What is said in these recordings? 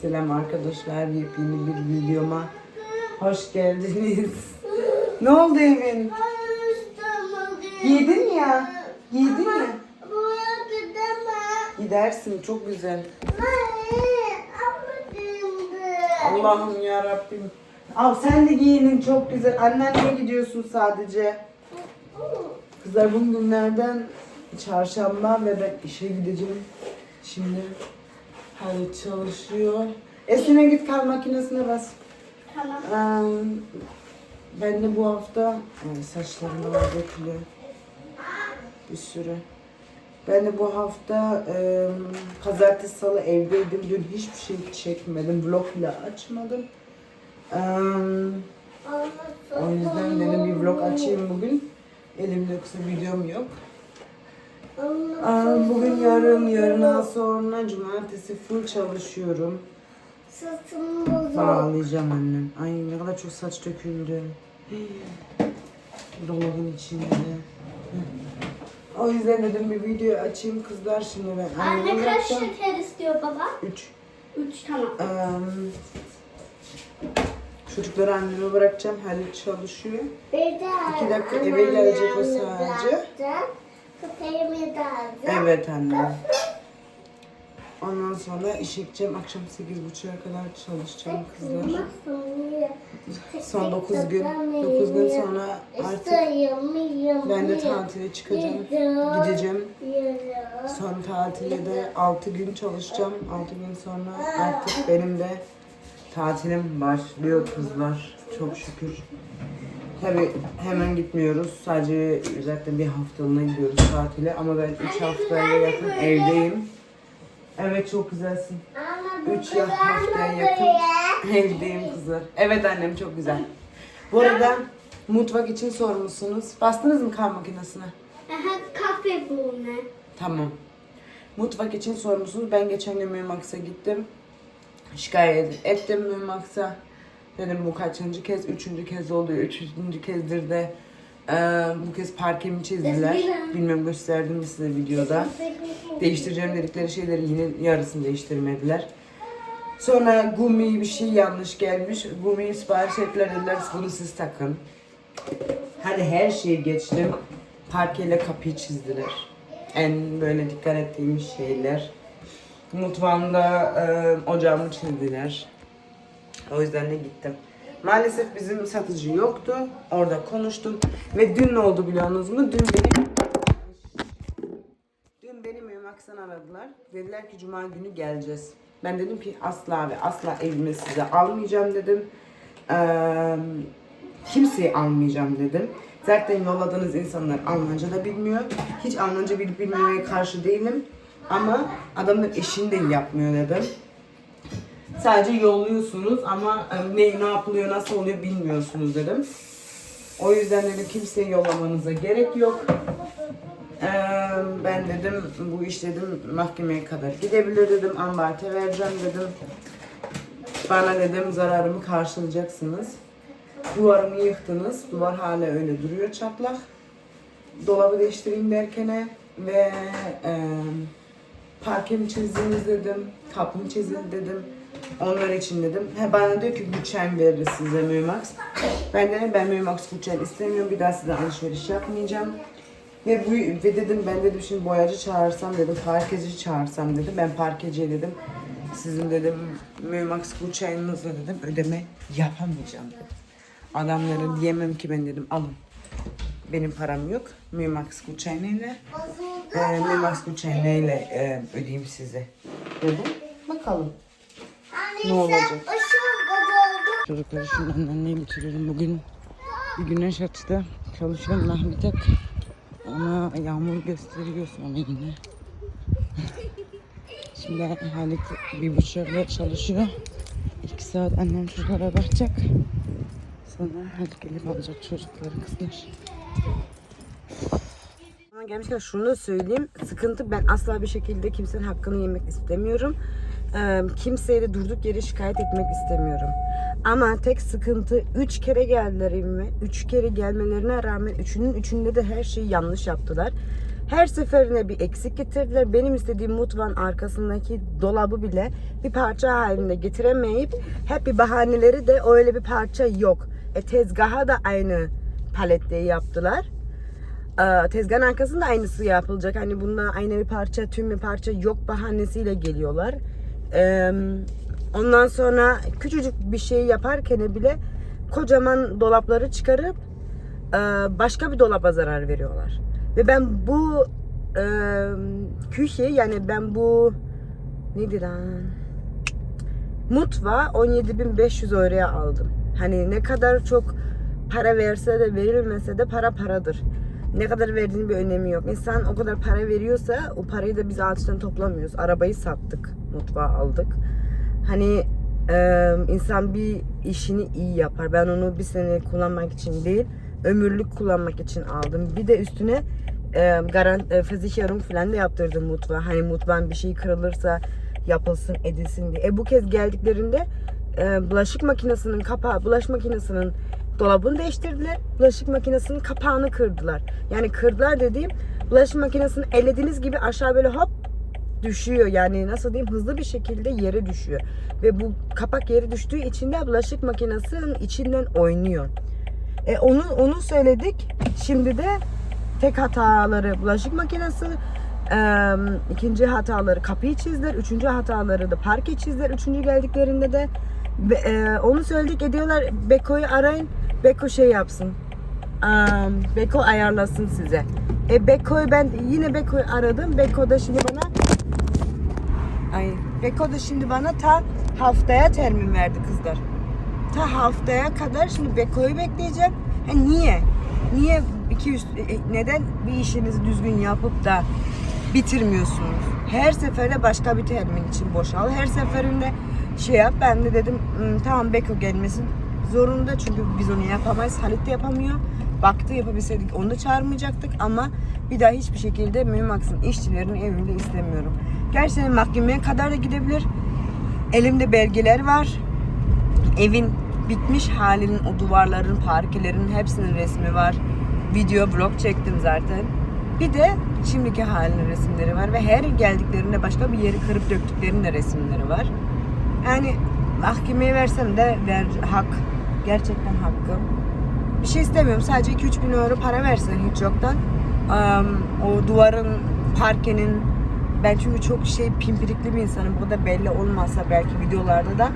Selam arkadaşlar. Yepyeni bir videoma hoş geldiniz. ne oldu evin? Yedin ya. Yedin ya. Gidersin çok güzel. Allah'ım ya Rabbim. Al sen de giyinin çok güzel. Annenle gidiyorsun sadece. Kızlar bugün günlerden çarşamba ve ben işe gideceğim. Şimdi Halit çalışıyor. Esine git kar makinesine bas. Tamam. Ee, ben de bu hafta yani saçlarım var dökülüyor. Bir sürü. Ben de bu hafta e, pazartesi salı evdeydim. Dün hiçbir şey çekmedim. Vlog bile açmadım. Ee, o yüzden dedim bir vlog açayım bugün. Elimde yoksa videom yok. Aa, bugün yarın, yarından sonra cumartesi full çalışıyorum. Sırtım bozuldu. Bağlayacağım annem. Ay ne kadar çok saç döküldü. Dolabın içinde. O yüzden dedim bir video açayım kızlar şimdi ben Anne kaç şeker istiyor baba? Üç. Üç tamam. Eee, çocukları anneme bırakacağım. Halit çalışıyor. Bir de İki dakika eve gelecek o sadece. Köpeğimi de aldım. Evet anne. Ondan sonra işe gideceğim. Akşam 8.30'a kadar çalışacağım kızlar. Son 9 gün. 9 gün sonra artık ben de tatile çıkacağım. Gideceğim. Son tatilde de 6 gün çalışacağım. 6 gün sonra artık benim de tatilim başlıyor kızlar. Çok şükür. Tabi hemen gitmiyoruz. Sadece zaten bir haftalığına gidiyoruz tatile. Ama ben 3 haftaya yakın evdeyim. Evet çok güzelsin. 3 haftaya yakın evdeyim kızlar. Evet annem çok güzel. Bu arada mutfak için sormuşsunuz. Bastınız mı kan makinesine? Aha kafe bu ne? Tamam. Mutfak için sormuşsunuz. Ben geçen gün Mümax'a gittim. Şikayet ettim Mümax'a. Dedim bu kaçıncı kez? Üçüncü kez oluyor. Üçüncü kezdir de eee, bu kez parkemi çizdiler. Bilmem gösterdim mi size videoda. Değiştireceğim dedikleri şeyleri yine yarısını değiştirmediler. Sonra gumi bir şey yanlış gelmiş. Gumiyi sipariş ettiler dediler bunu siz takın. Hadi her şeyi geçtim. Parkeyle kapıyı çizdiler. En böyle dikkat ettiğim şeyler. Mutfağımda e, ocağımı çizdiler. O yüzden de gittim. Maalesef bizim satıcı yoktu. Orada konuştum. Ve dün ne oldu biliyorsunuz mu? Dün benim Dün beni Mümaks'tan aradılar. Dediler ki Cuma günü geleceğiz. Ben dedim ki asla ve asla evime size almayacağım dedim. Ee, kimseyi almayacağım dedim. Zaten yolladığınız insanlar Almanca da bilmiyor. Hiç Almanca bilip bilmemeye karşı değilim. Ama adamın eşini de yapmıyor dedim. Sadece yolluyorsunuz ama e, ne, ne yapılıyor, nasıl oluyor bilmiyorsunuz dedim. O yüzden dedim kimseye yollamanıza gerek yok. Ee, ben dedim bu iş dedim mahkemeye kadar gidebilir dedim. Ambarte vereceğim dedim. Bana dedim zararımı karşılayacaksınız. Duvarımı yıktınız. Duvar hala öyle duruyor çatlak. Dolabı değiştireyim derkene ve e, parkemi çizdiniz dedim. Kapımı çizin dedim. Onlar için dedim. He, bana diyor ki bütçem verir size Mümax. Ben de ben Mümax bütçen istemiyorum. Bir daha size alışveriş yapmayacağım. Ve bu ve dedim ben dedim şimdi boyacı çağırsam dedim parkeci çağırsam dedim ben parkeciye dedim sizin dedim Mümax çayınızla dedim ödeme yapamayacağım dedim. Adamlara diyemem ki ben dedim alın. Benim param yok. Mümax bu çayneyle e, Mümax bu çayneyle e, ödeyeyim size dedim. Bakalım ne olacak. Çocukları şimdi anneye götürüyorum bugün. Bir güneş açtı. Çalışıyorum ben bir tek. Ama yağmur gösteriyor sonra yine. Şimdi Halit bir buçukta çalışıyor. İki saat annem çocuklara bakacak. Sonra Halit gelip alacak çocukları kızlar. Gelmişken şunu da söyleyeyim. Sıkıntı ben asla bir şekilde kimsenin hakkını yemek istemiyorum. Kimseye de durduk yere şikayet etmek istemiyorum. Ama tek sıkıntı 3 kere geldiler evime. 3 kere gelmelerine rağmen üçünün üçünde de her şeyi yanlış yaptılar. Her seferinde bir eksik getirdiler. Benim istediğim mutfağın arkasındaki dolabı bile bir parça halinde getiremeyip hep bir bahaneleri de öyle bir parça yok. E tezgaha da aynı palette yaptılar. Ee, tezgahın arkasında aynısı yapılacak. Hani bunda aynı bir parça, tüm bir parça yok bahanesiyle geliyorlar. Ee, ondan sonra küçücük bir şey yaparken bile kocaman dolapları çıkarıp e, başka bir dolaba zarar veriyorlar. Ve ben bu e, küche yani ben bu nedir lan? Mutfağı 17.500 euroya aldım. Hani ne kadar çok para verse de verilmese de para paradır. Ne kadar verdiğinin bir önemi yok. İnsan o kadar para veriyorsa o parayı da biz ağaçtan toplamıyoruz. Arabayı sattık, mutfağı aldık. Hani e, insan bir işini iyi yapar. Ben onu bir sene kullanmak için değil, ömürlük kullanmak için aldım. Bir de üstüne e, garant, e, versicherung falan da yaptırdım mutfağa. Hani mutfağın bir şey kırılırsa yapılsın, edilsin diye. E bu kez geldiklerinde e, bulaşık makinesinin kapağı, bulaşık makinesinin dolabını değiştirdiler. Bulaşık makinesinin kapağını kırdılar. Yani kırdılar dediğim bulaşık makinesini elediğiniz gibi aşağı böyle hop düşüyor. Yani nasıl diyeyim hızlı bir şekilde yere düşüyor. Ve bu kapak yere düştüğü için de bulaşık makinesinin içinden oynuyor. E onu onu söyledik. Şimdi de tek hataları bulaşık makinesi, e, ikinci hataları kapıyı çizdiler, üçüncü hataları da parke çizdiler. Üçüncü geldiklerinde de e, onu söyledik ediyorlar Beko'yu arayın. Beko şey yapsın. Um, Beko ayarlasın size. E Beko'yu ben yine Beko'yu aradım. Beko da şimdi bana Ay Beko da şimdi bana ta haftaya termin verdi kızlar. Ta haftaya kadar şimdi Beko'yu bekleyeceğim. Ha, niye? Niye iki üst, e, neden bir işinizi düzgün yapıp da bitirmiyorsunuz? Her seferinde başka bir termin için boşal. Her seferinde şey yap. Ben de dedim "Hmm, tamam Beko gelmesin zorunda çünkü biz onu yapamayız. Halit de yapamıyor. Baktı yapabilseydik onu da çağırmayacaktık ama bir daha hiçbir şekilde Mümax'ın işçilerini evimde istemiyorum. Gerçekten mahkemeye kadar da gidebilir. Elimde belgeler var. Evin bitmiş halinin o duvarların, parkelerin hepsinin resmi var. Video, vlog çektim zaten. Bir de şimdiki halinin resimleri var ve her geldiklerinde başka bir yeri kırıp döktüklerinin de resimleri var. Yani mahkemeye versem de ver, hak. Gerçekten hakkım. Bir şey istemiyorum. Sadece 2-3 bin euro para versin hiç yoktan. Am, o duvarın, parkenin ben çünkü çok şey pimpirikli bir insanım. Bu da belli olmazsa belki videolarda da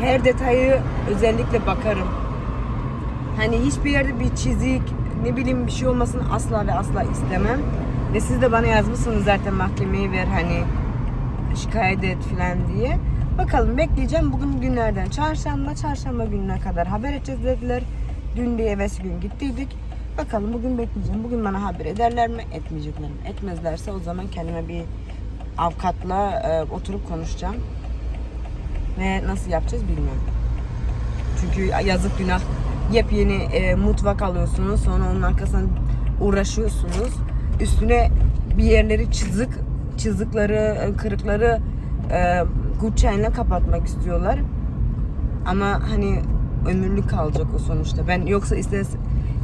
her detayı özellikle bakarım. Hani hiçbir yerde bir çizik, ne bileyim bir şey olmasını asla ve asla istemem. Ve siz de bana yazmışsınız zaten mahkemeyi ver hani şikayet et falan diye. Bakalım bekleyeceğim bugün günlerden çarşamba, çarşamba gününe kadar haber edeceğiz dediler. Dün bir evvelsi gün gittiydik. Bakalım bugün bekleyeceğim. Bugün bana haber ederler mi, etmeyecekler mi? Etmezlerse o zaman kendime bir avukatla e, oturup konuşacağım. Ve nasıl yapacağız bilmiyorum. Çünkü yazık günah. Yepyeni e, mutfak alıyorsunuz. Sonra onun arkasından uğraşıyorsunuz. Üstüne bir yerleri çizik, çizikleri, e, kırıkları e, Gucci'yle kapatmak istiyorlar. Ama hani ömürlük kalacak o sonuçta. Ben yoksa istes,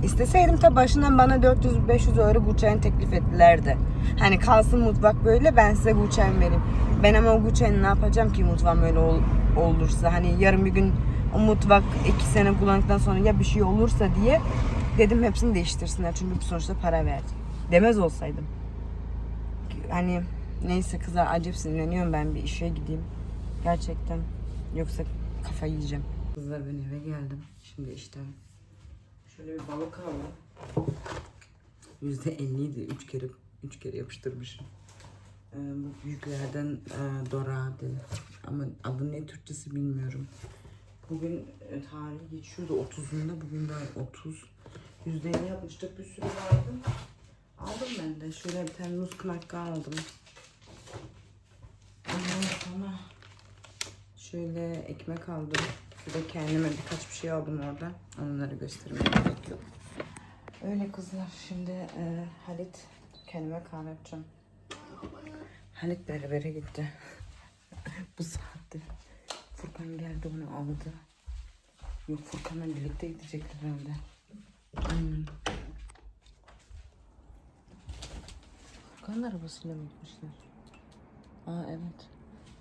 isteseydim ta başından bana 400-500 euro Gucci'ni teklif ettilerdi. Hani kalsın mutfak böyle ben size Gucci'ni vereyim. Ben ama o Gucci'ni ne yapacağım ki mutfağım öyle ol, olursa. Hani yarın bir gün o mutfak iki sene kullandıktan sonra ya bir şey olursa diye dedim hepsini değiştirsinler. Çünkü sonuçta para verdi. Demez olsaydım. Hani neyse kızlar acayip sinirleniyorum ben bir işe gideyim. Gerçekten. Yoksa kafayı yiyeceğim. Kızlar ben eve geldim. Şimdi işte şöyle bir balık aldım. Yüzde elliydi. Üç kere, üç kere yapıştırmışım. Ee, bu büyüklerden e, dorade. Ama adı ne Türkçesi bilmiyorum. Bugün e, tarihi geçiyordu 30'unda. Bugün daha 30. Yüzde elli yapmıştık. Bir sürü vardı. Aldım ben de. Şöyle bir tane muz kınakka aldım. Ondan sonra şöyle ekmek aldım. Bir de kendime birkaç bir şey aldım oradan. Onları göstermeye gerek yok. Öyle kızlar. Şimdi e, Halit kendime kahve yapacağım. Halit berbere gitti. Bu saatte. Furkan geldi onu aldı. Yok Furkan'la birlikte gidecekler herhalde. Aynen. Furkan arabasıyla mı gitmişler? Aa evet.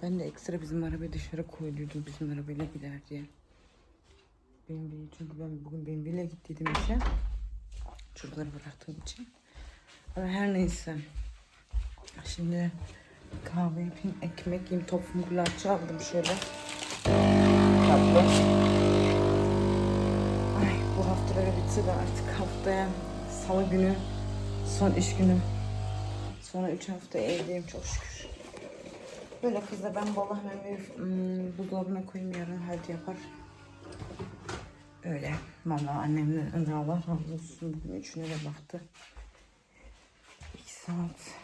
Ben de ekstra bizim arabayı dışarı koyduydum bizim arabayla gider diye. Bimbi çünkü ben bugün Bimbi'yle gittiydim işe. Çocukları bıraktığım için. Her neyse. Şimdi kahve yapayım, ekmek yiyeyim, tofumu güllaççı aldım şöyle. Tatlı. Ay bu hafta böyle bitse de artık haftaya salı günü son iş günüm. Sonra üç hafta evdeyim çok şükür. Böyle kızla ben bala hemen bir hmm, buzdolabına koyayım yarın halde yapar. Öyle. Valla annemle Allah razı olsun. Bugün üçüne de baktı. Saat.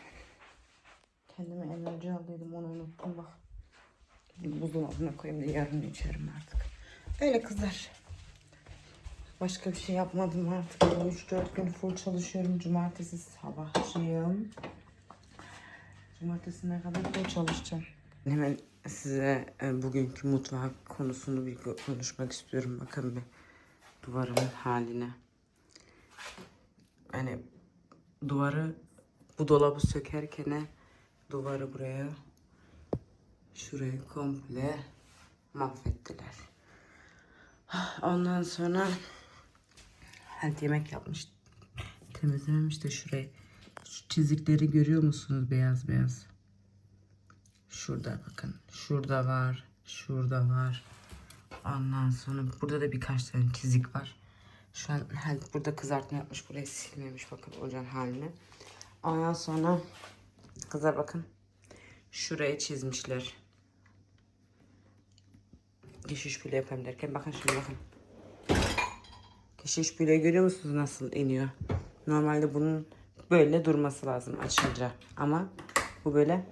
Kendime enerji aldıydım onu unuttum bak. Buzdolabına koyayım da yarın içerim artık. Öyle kızlar. Başka bir şey yapmadım artık. 3-4 gün full çalışıyorum. Cumartesi sabahçıyım. Cumartesine kadar full çalışacağım. Hemen size e, bugünkü mutfak konusunu bir ko- konuşmak istiyorum. Bakın bir duvarın haline. Yani duvarı bu dolabı sökerken duvarı buraya şurayı komple mahvettiler. Ondan sonra Halt yemek yapmış. Temizlememiş de şurayı. Şu çizikleri görüyor musunuz beyaz beyaz? Şurada bakın. Şurada var. Şurada var. Ondan sonra burada da birkaç tane çizik var. Şu an Halt burada kızartma yapmış. Burayı silmemiş bakın ocağın haline. Ondan sonra kızlar bakın. Şurayı çizmişler. Geçiş bile yapayım derken bakın şimdi bakın. Keşiş bile görüyor musunuz nasıl iniyor? Normalde bunun böyle durması lazım açınca. Ama bu böyle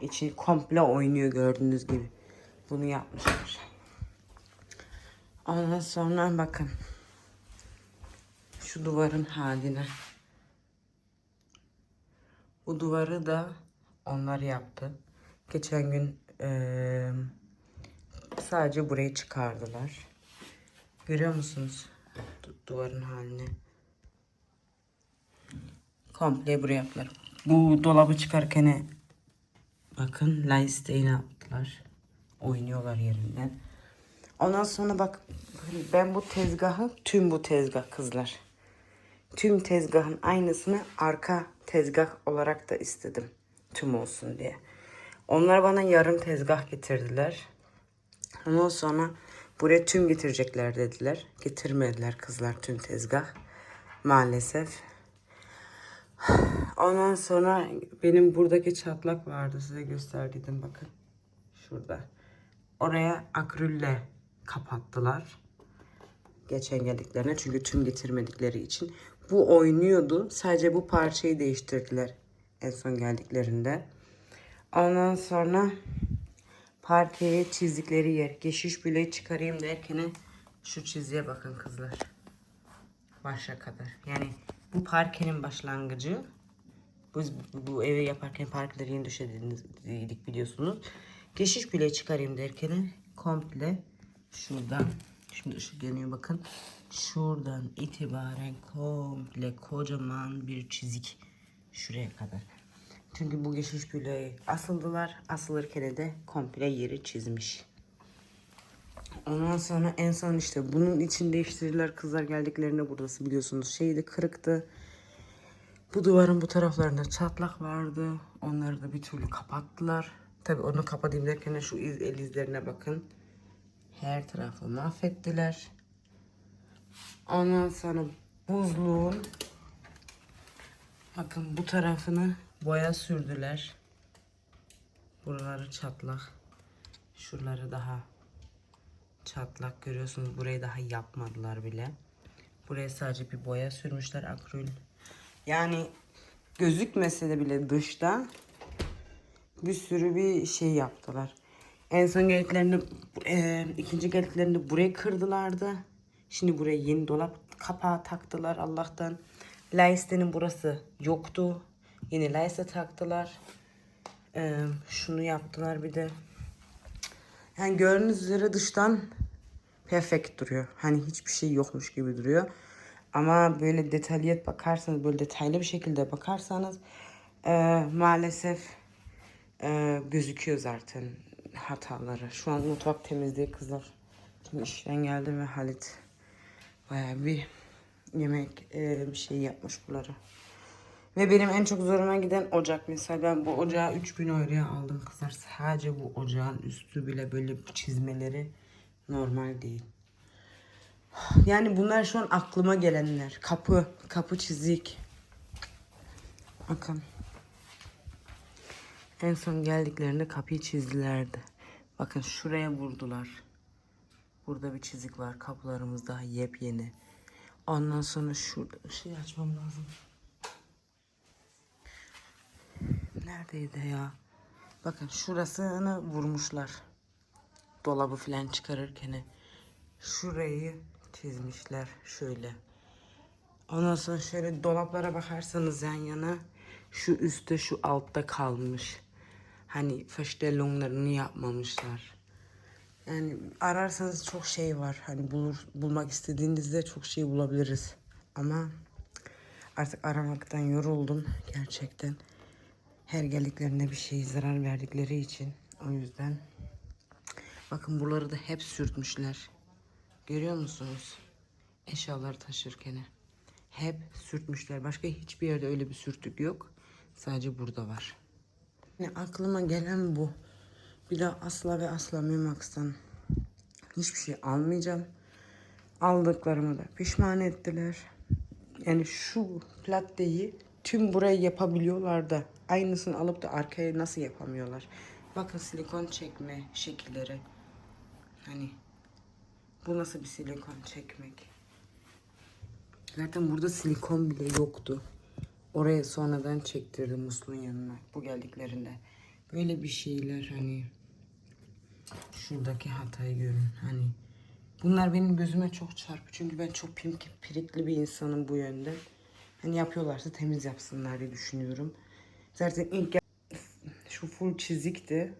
içi komple oynuyor gördüğünüz gibi. Bunu yapmışlar. Ondan sonra bakın. Şu duvarın haline. Bu duvarı da onlar yaptı. Geçen gün eee, sadece burayı çıkardılar. Görüyor musunuz? Du- duvarın halini. Komple buraya yaptılar. Bu dolabı çıkarken bakın Leistein yaptılar. Oynuyorlar yerinden. Ondan sonra bak ben bu tezgahı tüm bu tezgah kızlar. Tüm tezgahın aynısını arka tezgah olarak da istedim. Tüm olsun diye. Onlar bana yarım tezgah getirdiler. Ondan sonra buraya tüm getirecekler dediler. Getirmediler kızlar tüm tezgah. Maalesef. Ondan sonra benim buradaki çatlak vardı size gösterdiydim bakın. Şurada. Oraya akrille kapattılar. Geçen geldiklerine çünkü tüm getirmedikleri için. Bu oynuyordu. Sadece bu parçayı değiştirdiler en son geldiklerinde. Ondan sonra parkeye çizdikleri yer. Geçiş bile çıkarayım derken şu çizgiye bakın kızlar. Başa kadar. Yani bu parkenin başlangıcı. Biz bu evi yaparken parkları yeni döşedik biliyorsunuz. Geçiş bile çıkarayım derken komple şuradan. Şimdi ışık yanıyor bakın. Şuradan itibaren komple kocaman bir çizik şuraya kadar. Çünkü bu geçiş bile asıldılar. Asılırken de komple yeri çizmiş. Ondan sonra en son işte bunun için değiştirdiler kızlar geldiklerinde burası biliyorsunuz şeydi kırıktı. Bu duvarın bu taraflarında çatlak vardı. Onları da bir türlü kapattılar. Tabii onu kapatayım derken de şu iz, el izlerine bakın. Her tarafı mahvettiler. Ondan sonra buzluğun bakın bu tarafını boya sürdüler. Buraları çatlak. Şuraları daha çatlak görüyorsunuz. Burayı daha yapmadılar bile. Buraya sadece bir boya sürmüşler akril. Yani gözükmese de bile dışta bir sürü bir şey yaptılar. En son geldiklerinde e, ikinci geldiklerinde burayı kırdılardı. Şimdi buraya yeni dolap kapağı taktılar Allah'tan. Leiste'nin burası yoktu. Yeni Leiste taktılar. E, şunu yaptılar bir de. Yani gördüğünüz üzere dıştan perfect duruyor. Hani hiçbir şey yokmuş gibi duruyor. Ama böyle detalyet bakarsanız, böyle detaylı bir şekilde bakarsanız Ee, maalesef e, gözüküyor zaten hataları. Şu an mutfak temizliği kızlar. Şimdi işten geldim ve Halit bayağı bir yemek e, bir şey yapmış bunları. Ve benim en çok zoruma giden ocak. Mesela ben bu ocağı 3000 euroya aldım kızlar. Sadece bu ocağın üstü bile böyle çizmeleri normal değil. Yani bunlar şu an aklıma gelenler. Kapı, kapı çizik. Bakın. En son geldiklerinde kapıyı çizdilerdi. Bakın şuraya vurdular. Burada bir çizik var. Kapılarımız daha yepyeni. Ondan sonra şurada bir şey açmam lazım. Neredeydi ya? Bakın şurasını vurmuşlar. Dolabı falan çıkarırken. Şurayı çizmişler şöyle. Ondan sonra şöyle dolaplara bakarsanız yan yana şu üstte şu altta kalmış. Hani faştelonglarını yapmamışlar. Yani ararsanız çok şey var. Hani bulur, bulmak istediğinizde çok şey bulabiliriz. Ama artık aramaktan yoruldum gerçekten. Her geldiklerinde bir şey zarar verdikleri için. O yüzden bakın buraları da hep sürtmüşler. Görüyor musunuz? Eşyaları taşırken. Hep sürtmüşler. Başka hiçbir yerde öyle bir sürtük yok. Sadece burada var. Yani aklıma gelen bu. Bir daha asla ve asla Memax'tan hiçbir şey almayacağım. Aldıklarımı da pişman ettiler. Yani şu latteyi tüm buraya yapabiliyorlar da aynısını alıp da arkaya nasıl yapamıyorlar? Bakın silikon çekme şekilleri. Hani bu nasıl bir silikon çekmek? Zaten burada silikon bile yoktu. Oraya sonradan çektirdim musluğun yanına bu geldiklerinde. Böyle bir şeyler hani şuradaki hatayı görün hani. Bunlar benim gözüme çok çarpı çünkü ben çok pimki, pirikli bir insanım bu yönde. Hani yapıyorlarsa temiz yapsınlar diye düşünüyorum. Zaten ilk şu full çizikti.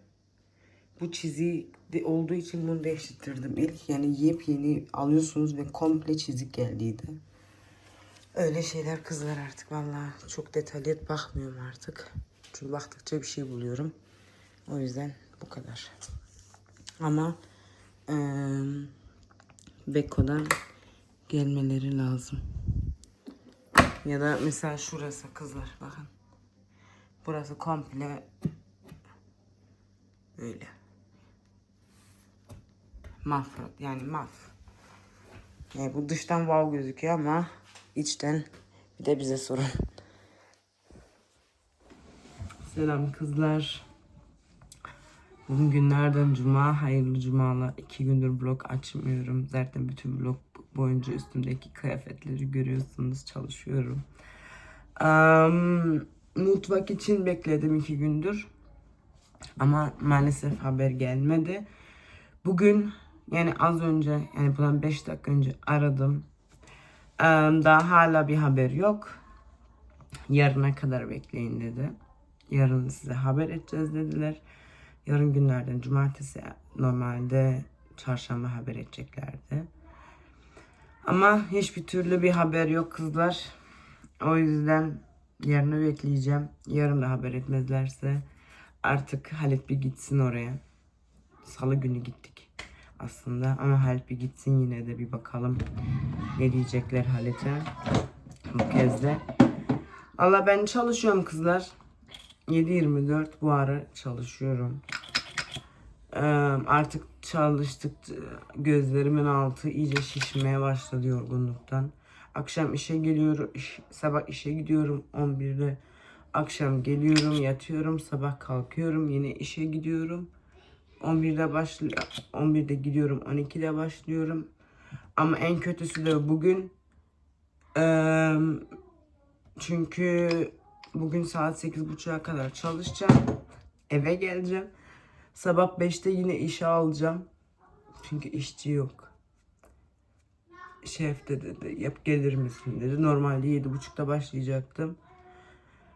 Bu çizik olduğu için bunu değiştirdim ilk. Yani yepyeni alıyorsunuz ve komple çizik geldiydi. Öyle şeyler kızlar artık vallahi çok detaylı bakmıyorum artık. Çünkü baktıkça bir şey buluyorum. O yüzden bu kadar. Ama eee Beko'dan gelmeleri lazım. Ya da mesela şurası kızlar bakın. Burası komple böyle. Mahvrat yani maf. Yani bu dıştan wow gözüküyor ama içten bir de bize sorun. Selam kızlar. Bugün günlerden cuma. Hayırlı cumalar. İki gündür vlog açmıyorum. Zaten bütün vlog boyunca üstümdeki kıyafetleri görüyorsunuz. Çalışıyorum. Um, mutfak için bekledim iki gündür. Ama maalesef haber gelmedi. Bugün yani az önce yani bundan 5 dakika önce aradım. Daha hala bir haber yok. Yarına kadar bekleyin dedi. Yarın size haber edeceğiz dediler. Yarın günlerden cumartesi normalde çarşamba haber edeceklerdi. Ama hiçbir türlü bir haber yok kızlar. O yüzden yarını bekleyeceğim. Yarın da haber etmezlerse artık Halit bir gitsin oraya. Salı günü gittik aslında ama Halit bir gitsin yine de bir bakalım ne diyecekler Halit'e bu kez de. Allah ben çalışıyorum kızlar. 7-24 bu ara çalışıyorum. Ee, artık çalıştık gözlerimin altı iyice şişmeye başladı yorgunluktan. Akşam işe geliyorum, iş- sabah işe gidiyorum 11'de. Akşam geliyorum, yatıyorum, sabah kalkıyorum, yine işe gidiyorum. 11'de başlıyor, 11'de gidiyorum, 12'de başlıyorum. Ama en kötüsü de bugün çünkü bugün saat 8.30'a kadar çalışacağım. Eve geleceğim. Sabah 5'te yine işe alacağım. Çünkü işçi yok. Şef de dedi yap gelir misin dedi. Normalde 7.30'da başlayacaktım.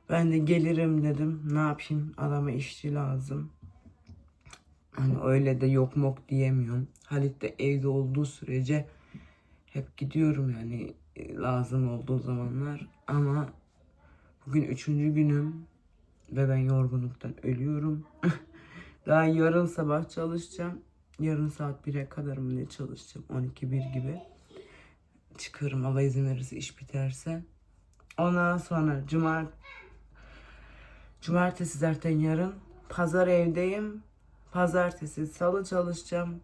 Ben de gelirim dedim. Ne yapayım adama işçi lazım. Hani öyle de yok mok diyemiyorum. Halit de evde olduğu sürece hep gidiyorum yani e, lazım olduğu zamanlar. Ama bugün üçüncü günüm. Ve ben yorgunluktan ölüyorum. Daha yarın sabah çalışacağım. Yarın saat 1'e kadar mı ne çalışacağım? 12-1 gibi. Çıkarım Allah izin verirse iş biterse. Ondan sonra cumar Cumartesi zaten yarın. Pazar evdeyim. Pazartesi, salı çalışacağım.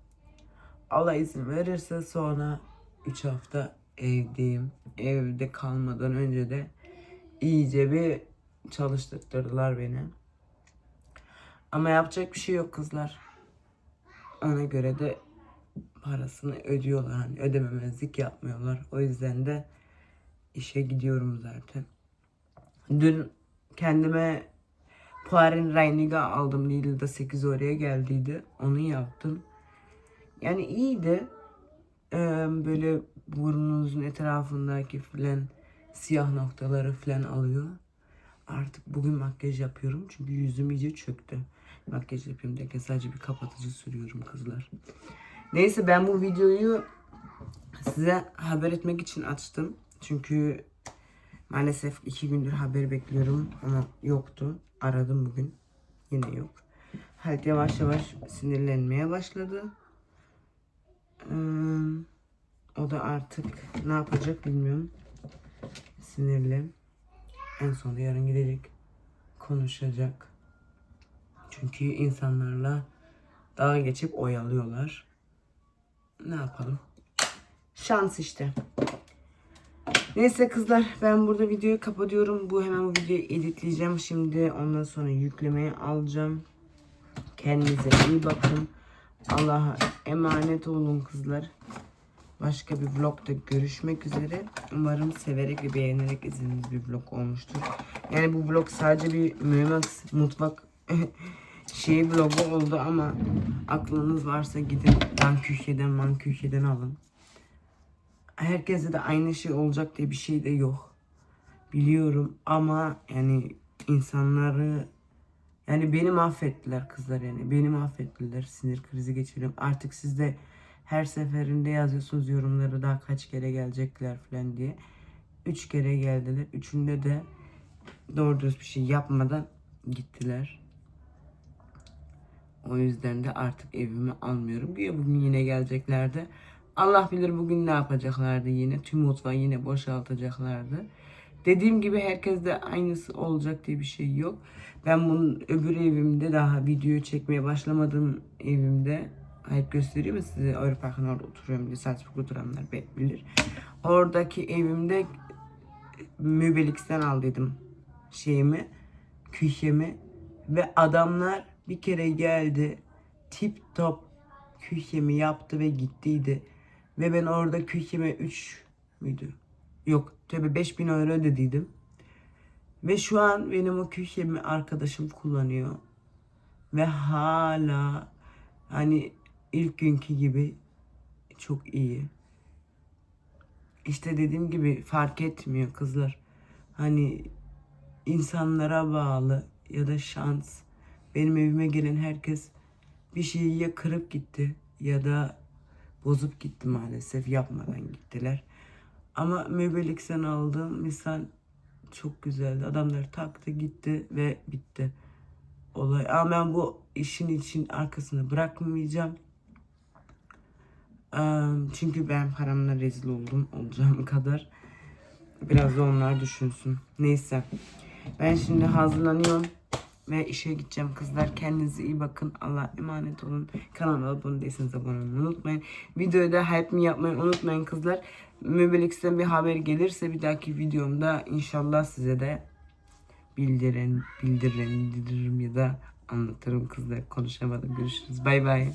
Allah izin verirse sonra 3 hafta evdeyim. Evde kalmadan önce de iyice bir çalıştırdılar beni. Ama yapacak bir şey yok kızlar. Ona göre de parasını ödüyorlar. Hani ödememezlik yapmıyorlar. O yüzden de işe gidiyorum zaten. Dün kendime Puarin Reiniga aldım. Lidl'da 8 oraya geldiydi. Onu yaptım. Yani iyiydi. Ee, böyle burnunuzun etrafındaki filan siyah noktaları filan alıyor. Artık bugün makyaj yapıyorum. Çünkü yüzüm iyice çöktü. Makyaj yapıyorum derken sadece bir kapatıcı sürüyorum kızlar. Neyse ben bu videoyu size haber etmek için açtım. Çünkü maalesef iki gündür haber bekliyorum ama yoktu. Aradım bugün. Yine yok. Halit yavaş yavaş sinirlenmeye başladı. Ee, o da artık ne yapacak bilmiyorum. Sinirli. En sonunda yarın gidecek. Konuşacak. Çünkü insanlarla dalga geçip oyalıyorlar. Ne yapalım? Şans işte. Neyse kızlar ben burada videoyu kapatıyorum. Bu hemen bu videoyu editleyeceğim. Şimdi ondan sonra yüklemeye alacağım. Kendinize iyi bakın. Allah'a emanet olun kızlar. Başka bir vlogda görüşmek üzere. Umarım severek ve beğenerek izlediğiniz bir vlog olmuştur. Yani bu vlog sadece bir mühimmat mutfak şey vlogu oldu ama aklınız varsa gidin Manküche'den Manküche'den alın. Herkese de aynı şey olacak diye bir şey de yok. Biliyorum ama yani insanları yani beni mahvettiler kızlar yani. Beni mahvettiler. Sinir krizi geçiriyorum. Artık siz de her seferinde yazıyorsunuz yorumları daha kaç kere gelecekler falan diye. Üç kere geldiler. Üçünde de doğru düz bir şey yapmadan gittiler. O yüzden de artık evimi almıyorum. Güya bugün yine geleceklerdi. Allah bilir bugün ne yapacaklardı yine. Tüm mutfağı yine boşaltacaklardı. Dediğim gibi herkes de aynısı olacak diye bir şey yok. Ben bunun öbür evimde daha video çekmeye başlamadığım evimde hep göstereyim mi size Avrupa Park'ın orada oturuyorum diye Salzburg'da oturanlar bilir. Oradaki evimde Möbelix'ten aldıydım şeyimi, küchemi ve adamlar bir kere geldi tip top küchemi yaptı ve gittiydi. Ve ben orada kücheme 3 müydü? Yok tabi 5000 euro ödediydim. Ve şu an benim o küchemi arkadaşım kullanıyor. Ve hala hani ilk günkü gibi çok iyi. İşte dediğim gibi fark etmiyor kızlar. Hani insanlara bağlı ya da şans. Benim evime gelen herkes bir şeyi ya kırıp gitti ya da bozup gitti maalesef. Yapmadan gittiler. Ama Möbelix'ten aldığım misal çok güzeldi. Adamlar taktı gitti ve bitti olay. Ama ben bu işin için arkasını bırakmayacağım. Çünkü ben paramla rezil oldum olacağım kadar. Biraz da onlar düşünsün. Neyse. Ben şimdi hazırlanıyorum ve işe gideceğim kızlar. Kendinize iyi bakın. Allah'a emanet olun. Kanalıma abone değilseniz abone olmayı unutmayın. Videoyu da hype me yapmayı unutmayın kızlar. Möbelix'ten bir haber gelirse bir dahaki videomda inşallah size de bildirin, bildiririm ya da anlatırım kızlar. Konuşamadım. Görüşürüz. Bay bay.